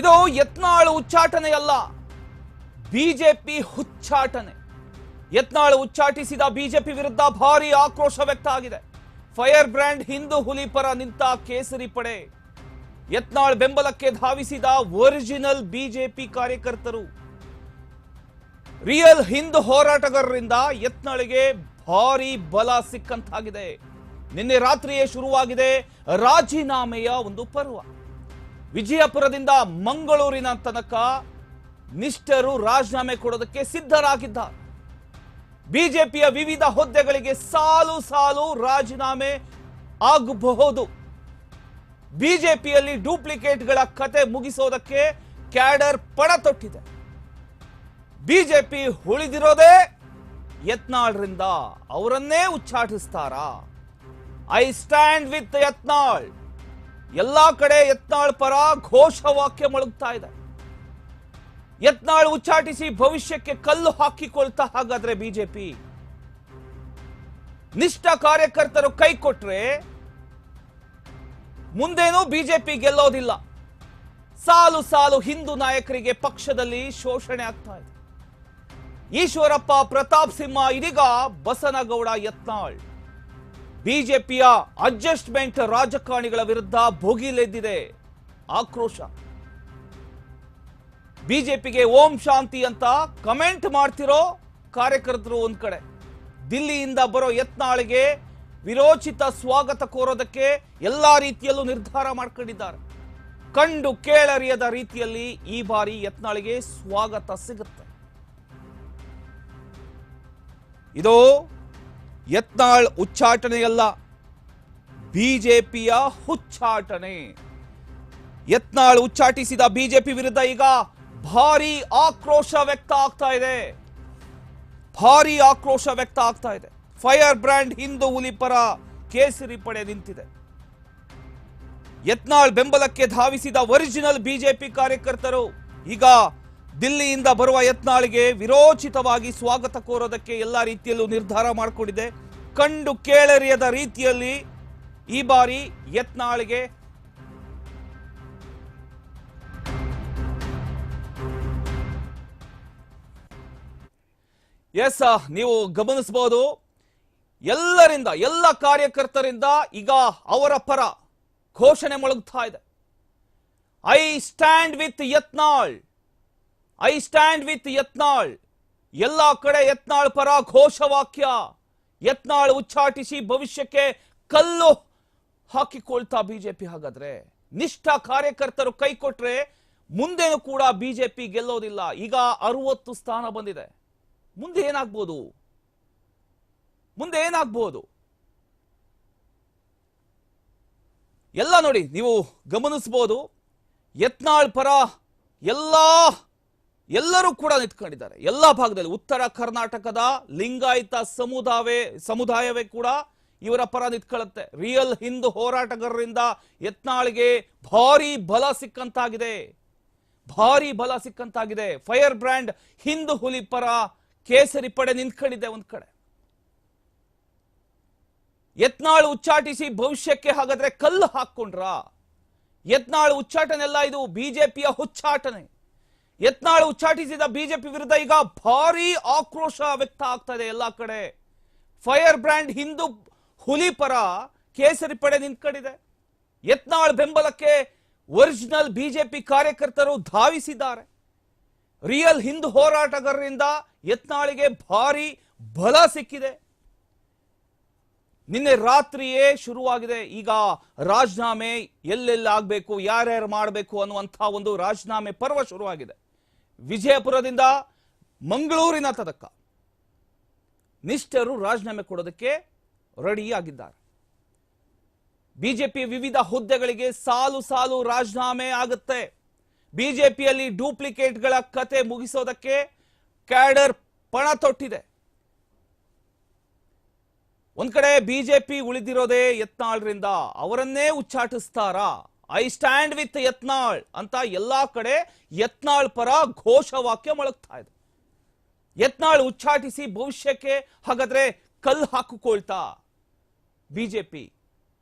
ಇದು ಯತ್ನಾಳ್ ಉಚ್ಚಾಟನೆಯಲ್ಲ. ಬಿಜೆಪಿ ಹುಚ್ಚಾಟನೆ. ಯತ್ನಾಳ್ ಉಚ್ಚಾಟಿಸಿದ ಬಿಜೆಪಿ ವಿರುದ್ಧ ಭಾರಿ ಆಕ್ರೋಶ ವ್ಯಕ್ತ ಆಗಿದೆ. ಫೈರ್ ಬ್ರ್ಯಾಂಡ್ ಹಿಂದೂ ಹುಲಿ ಪರ ನಿಂತ ಕೇಸರಿ ಪಡೆ. ಯತ್ನಾಳ್ ಬೆಂಬಲಕ್ಕೆ ಧಾವಿಸಿದ ಒರಿಜಿನಲ್ ಬಿಜೆಪಿ ಕಾರ್ಯಕರ್ತರು. ರಿಯಲ್ ಹಿಂದೂ ಹೋರಾಟಗಾರರಿಂದ ಯತ್ನಾಳಿಗೆ ಭಾರಿ ಬಲ ಸಿಕ್ಕಂತಾಗಿದೆ. ನಿನ್ನೆ ರಾತ್ರಿಯೇ ಶುರುವಾಗಿದೆ ರಾಜೀನಾಮೆಯ ಒಂದು ಪರ್ವ. ವಿಜಯಪುರದಿಂದ ಮಂಗಳೂರಿನ ತನಕ ನಿಷ್ಠರು ರಾಜೀನಾಮೆ ಕೊಡೋದಕ್ಕೆ ಸಿದ್ಧರಾಗಿದ್ದ ಬಿಜೆಪಿಯ ವಿವಿಧ ಹುದ್ದೆಗಳಿಗೆ ಸಾಲು ಸಾಲು ರಾಜೀನಾಮೆ ಆಗಬಹುದು. ಬಿಜೆಪಿಯಲ್ಲಿ ಡೂಪ್ಲಿಕೇಟ್ಗಳ ಕತೆ ಮುಗಿಸೋದಕ್ಕೆ ಕ್ಯಾಡರ್ ಪಣ ತೊಟ್ಟಿದೆ. ಬಿಜೆಪಿ ಉಳಿದಿರೋದೇ ಯತ್ನಾಳ್ರಿಂದ ಅವರನ್ನೇ ಉಚ್ಚಾಟಿಸ್ತಾರಾ? ಐ ಸ್ಟ್ಯಾಂಡ್ ವಿತ್ ಯತ್ನಾಳ್ ಎಲ್ಲಾ ಕಡೆ ಯತ್ನಾಳ್ ಪರ ಘೋಷವಾಕ್ಯ ಮೊಳಗ್ತಾ ಇದೆ. ಯತ್ನಾಳ್ ಉಚ್ಚಾಟಿಸಿ ಭವಿಷ್ಯಕ್ಕೆ ಕಲ್ಲು ಹಾಕಿಕೊಳ್ತಾ ಹಾಗಾದ್ರೆ ಬಿಜೆಪಿ. ನಿಷ್ಠ ಕಾರ್ಯಕರ್ತರು ಕೈ ಕೊಟ್ರೆ ಮುಂದೇನೂ ಬಿಜೆಪಿ ಗೆಲ್ಲೋದಿಲ್ಲ. ಸಾಲು ಸಾಲು ಹಿಂದೂ ನಾಯಕರಿಗೆ ಪಕ್ಷದಲ್ಲಿ ಶೋಷಣೆ ಆಗ್ತಾ ಇದೆ. ಈಶ್ವರಪ್ಪ ಪ್ರತಾಪ್ ಸಿಂಹ ಇದೀಗ ಬಸನಗೌಡ ಯತ್ನಾಳ್. ಬಿಜೆಪಿಯ ಅಡ್ಜಸ್ಟ್ಮೆಂಟ್ ರಾಜಕಾರಣಿಗಳ ವಿರುದ್ಧ ಭೋಗಿಲೆದ್ದಿದೆ ಆಕ್ರೋಶ. ಬಿಜೆಪಿಗೆ ಓಂ ಶಾಂತಿ ಅಂತ ಕಮೆಂಟ್ ಮಾಡ್ತಿರೋ ಕಾರ್ಯಕರ್ತರು ಒಂದ್ ಕಡೆ. ದಿಲ್ಲಿಯಿಂದ ಬರೋ ಯತ್ನಾಳಿಗೆ ವಿರೋಚಿತ ಸ್ವಾಗತ ಕೋರೋದಕ್ಕೆ ಎಲ್ಲಾ ರೀತಿಯಲ್ಲೂ ನಿರ್ಧಾರ ಮಾಡ್ಕೊಂಡಿದ್ದಾರೆ. ಕಂಡು ಕೇಳರಿಯದ ರೀತಿಯಲ್ಲಿ ಈ ಬಾರಿ ಯತ್ನಾಳಿಗೆ ಸ್ವಾಗತ ಸಿಗುತ್ತೆ. ಇದು ಯತ್ನಾಳ್ ಉಚ್ಚಾಟನೆಯಲ್ಲ, ಬಿಜೆಪಿಯ ಹುಚ್ಚಾಟನೆ. ಯತ್ನಾಳ್ ಉಚ್ಚಾಟಿಸಿದ ಬಿಜೆಪಿ ವಿರುದ್ಧ ಈಗ ಭಾರಿ ಆಕ್ರೋಶ ವ್ಯಕ್ತ ಆಗ್ತಾ ಇದೆ. ಭಾರಿ ಆಕ್ರೋಶ ವ್ಯಕ್ತ ಆಗ್ತಾ ಇದೆ. ಫೈರ್ ಬ್ರ್ಯಾಂಡ್ ಹಿಂದೂ ಹುಲಿ ಕೇಸರಿ ಪಡೆ ನಿಂತಿದೆ. ಯತ್ನಾಳ್ ಬೆಂಬಲಕ್ಕೆ ಧಾವಿಸಿದ ಒರಿಜಿನಲ್ ಬಿಜೆಪಿ ಕಾರ್ಯಕರ್ತರು ಈಗ ದಿಲ್ಲಿಯಿಂದ ಬರುವ ಯತ್ನಾಳಿಗೆ ವಿರೋಚಿತವಾಗಿ ಸ್ವಾಗತ ಕೋರೋದಕ್ಕೆ ಎಲ್ಲ ರೀತಿಯಲ್ಲೂ ನಿರ್ಧಾರ ಮಾಡಿಕೊಂಡಿದೆ. ಕಂಡು ಕೇಳರಿಯದ ರೀತಿಯಲ್ಲಿ ಈ ಬಾರಿ ಯತ್ನಾಳಿಗೆ ಎಸ್ ನೀವು ಗಮನಿಸಬಹುದು. ಎಲ್ಲರಿಂದ, ಎಲ್ಲ ಕಾರ್ಯಕರ್ತರಿಂದ ಈಗ ಅವರ ಪರ ಘೋಷಣೆ ಮೊಳಗ್ತಾ ಇದೆ. I stand with Yatnal I stand with Yatnal ಎಲ್ಲ ಕಡೆ ಯತ್ನಾಳ್ ಪರ ಘೋಷವಾಕ್ಯ ಯತ್ನಾಳ್ ಉಚ್ಚಾಟಿಸಿ ಭವಿಷ್ಯಕ್ಕೆ ಕಲ್ಲು ಹಾಕಿಕೊಳ್ತಾ ಬಿಜೆಪಿ ಹಾಗಾದ್ರೆ ನಿಷ್ಠ ಕಾರ್ಯಕರ್ತರು ಕೈ ಕೊಟ್ರೆ ಮುಂದೇನು ಕೂಡ ಬಿಜೆಪಿ ಗೆಲ್ಲೋದಿಲ್ಲ ಈಗ ಅರವತ್ತು ಸ್ಥಾನ ಬಂದಿದೆ ಮುಂದೆ ಏನಾಗ್ಬೋದು ಮುಂದೆ ಏನಾಗ್ಬೋದು ಎಲ್ಲ ನೋಡಿ ನೀವು ಗಮನಿಸಬಹುದು ಯತ್ನಾಳ್ ಪರ ಎಲ್ಲಾ ಎಲ್ಲರೂ ಕೂಡ ನಿಂತ್ಕೊಂಡಿದ್ದಾರೆ. ಎಲ್ಲ ಭಾಗದಲ್ಲಿ ಉತ್ತರ ಕರ್ನಾಟಕದ ಲಿಂಗಾಯತ ಸಮುದಾಯವೇ ಸಮುದಾಯವೇ ಕೂಡ ಇವರ ಪರ ನಿಂತ್ಕೊಳ್ಳುತ್ತೆ. ರಿಯಲ್ ಹಿಂದೂ ಹೋರಾಟಗಾರರಿಂದ ಯತ್ನಾಳ್ಗೆ ಭಾರಿ ಬಲ ಸಿಕ್ಕಂತಾಗಿದೆ. ಭಾರಿ ಬಲ ಸಿಕ್ಕಂತಾಗಿದೆ. ಫೈರ್ ಬ್ರ್ಯಾಂಡ್ ಹಿಂದೂ ಹುಲಿ ಪರ ಕೇಸರಿ ಪಡೆ ನಿಂತ್ಕೊಂಡಿದೆ ಒಂದ್ ಕಡೆ. ಯತ್ನಾಳ್ ಉಚ್ಚಾಟಿಸಿ ಭವಿಷ್ಯಕ್ಕೆ ಹಾಗಾದ್ರೆ ಕಲ್ಲು ಹಾಕೊಂಡ್ರ ಯತ್ನಾಳ್ ಉಚ್ಚಾಟನೆಲ್ಲ ಇದು ಬಿಜೆಪಿಯ ಹುಚ್ಚಾಟನೆ. ಯತ್ನಾಳ್ ಉಚ್ಚಾಟಿಸಿದ ಬಿಜೆಪಿ ವಿರುದ್ಧ ಈಗ ಭಾರಿ ಆಕ್ರೋಶ ವ್ಯಕ್ತ ಆಗ್ತಾ ಇದೆ ಎಲ್ಲಾ ಕಡೆ. ಫೈರ್ ಬ್ರ್ಯಾಂಡ್ ಹಿಂದೂ ಹುಲಿ ಪರ ಕೇಸರಿ ಪಡೆ ನಿಂತ್ಕೊಂಡಿದೆ. ಯತ್ನಾಳ್ ಬೆಂಬಲಕ್ಕೆ ಒರಿಜಿನಲ್ ಬಿಜೆಪಿ ಕಾರ್ಯಕರ್ತರು ಧಾವಿಸಿದ್ದಾರೆ. ರಿಯಲ್ ಹಿಂದೂ ಹೋರಾಟಗಾರರಿಂದ ಯತ್ನಾಳಿಗೆ ಭಾರಿ ಬಲ ಸಿಕ್ಕಿದೆ. ನಿನ್ನೆ ರಾತ್ರಿಯೇ ಶುರುವಾಗಿದೆ. ಈಗ ರಾಜೀನಾಮೆ ಎಲ್ಲೆಲ್ಲಾಗಬೇಕು ಯಾರ್ಯಾರು ಮಾಡಬೇಕು ಅನ್ನುವಂಥ ಒಂದು ರಾಜೀನಾಮೆ ಪರ್ವ ಶುರುವಾಗಿದೆ. ವಿಜಯಪುರದಿಂದ ಮಂಗಳೂರಿನ ತನಕ ನಿಷ್ಠರು ರಾಜೀನಾಮೆ ಕೊಡೋದಕ್ಕೆ ರೆಡಿಯಾಗಿದ್ದಾರೆ ಬಿಜೆಪಿ ವಿವಿಧ ಹುದ್ದೆಗಳಿಗೆ ಸಾಲು ಸಾಲು ರಾಜೀನಾಮೆ ಆಗುತ್ತೆ. ಬಿಜೆಪಿಯಲ್ಲಿ ಡೂಪ್ಲಿಕೇಟ್ಗಳ ಕತೆ ಮುಗಿಸೋದಕ್ಕೆ ಕ್ಯಾಡರ್ ಪಣ ತೊಟ್ಟಿದೆ. ಒಂದ್ ಕಡೆ ಬಿಜೆಪಿ ಉಳಿದಿರೋದೇ ಯತ್ನಾಳ್ರಿಂದ ಅವರನ್ನೇ ಉಚ್ಚಾಟಿಸ್ತಾರಾ? ಐ ಸ್ಟ್ಯಾಂಡ್ ವಿತ್ ಯತ್ನಾಳ್ ಅಂತ ಎಲ್ಲಾ ಕಡೆ ಯತ್ನಾಳ್ ಪರ ಘೋಷವಾಕ್ಯ ಮೊಳಗ್ತಾ ಇದೆ. ಯತ್ನಾಳ್ ಉಚ್ಚಾಟಿಸಿ ಭವಿಷ್ಯಕ್ಕೆ ಹಾಗಾದ್ರೆ ಕಲ್ ಹಾಕಿಕೊಳ್ತಾ. ಬಿಜೆಪಿ.